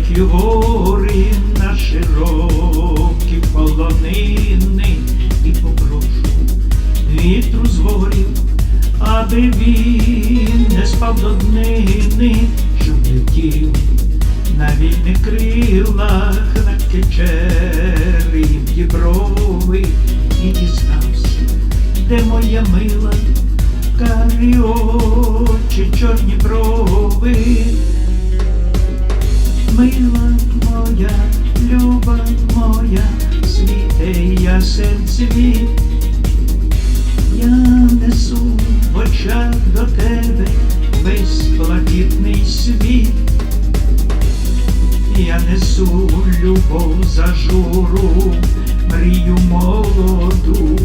високі гори, на широкі полонини, і попрошу вітру з ворів, аби він не спав до днини, щоб летів на вільних крилах, на кичері в діброви і дізнався, де моя мила, карі очі, чорні брови. Моя, світе ясен світ, я несу в очах до тебе весь блакитний світ, я несу любов зажуру, мрію молоду,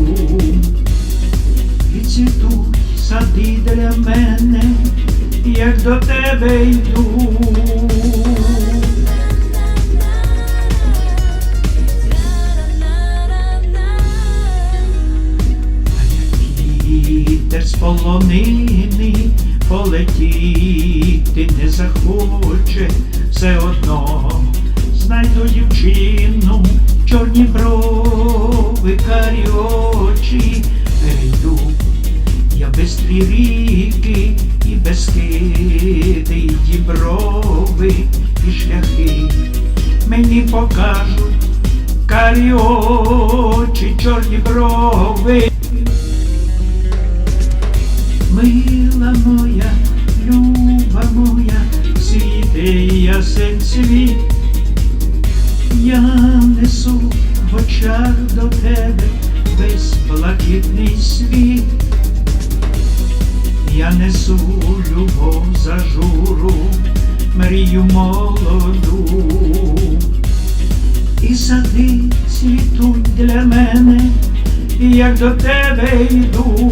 і цвітуть сади для мене, як до тебе йду. Вітер з полонини полетіти не захоче, все одно знайду дівчину, чорні брови, карі очі, перейду я бистрі ріки і безкиди, і діброви, і шляхи. Мені покажуть карі очі, чорні брови. Мила моя, люба моя, світе ясен світ, я несу в очах до тебе весь блакитний світ, я несу любов зажуру, мрію молоду, і сади цвітуть для мене, як до тебе йду.